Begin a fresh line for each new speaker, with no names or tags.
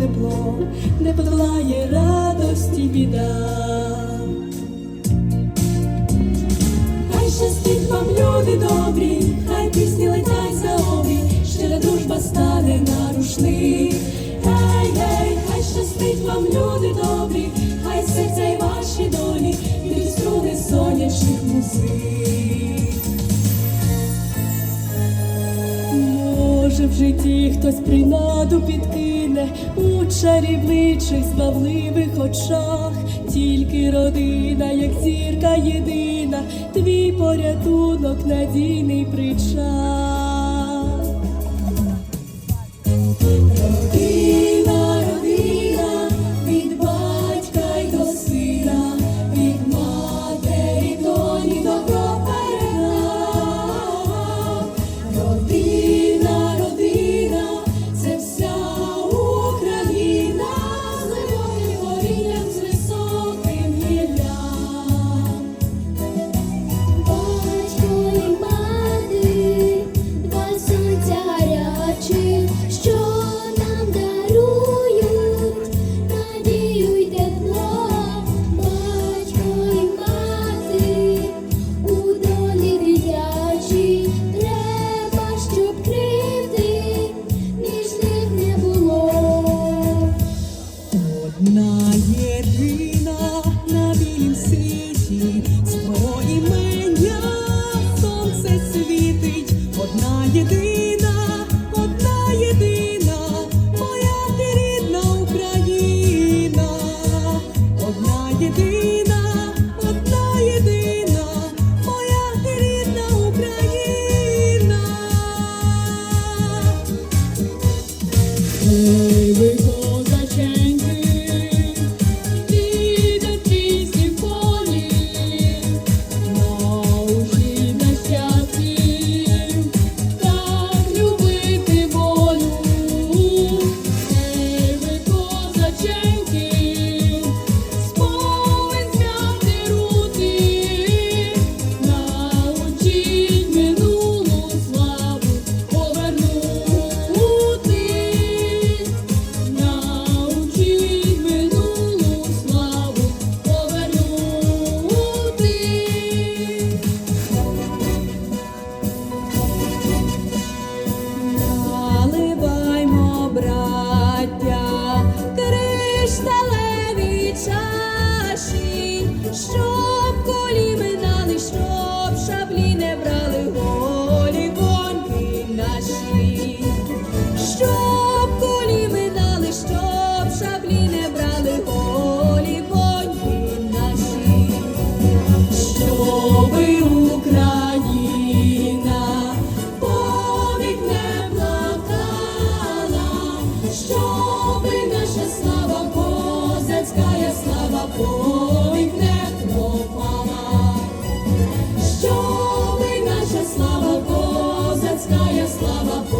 тепло, де подолає радості біда. Хай щастить вам люди добрі, хай пісні летять за обрі, щира дружба стане нарушний. Гей, гей, хай щастить вам люди добрі, хай серця й ваші долі, від струни сонячних музик. Може в житті хтось принаду підкинув, блисне у чарівничих, збавливих очах, тільки родина, як зірка єдина, твій порятунок надійний причал. saja. Слава повік не пропала, щоби наша слава козацька, слава.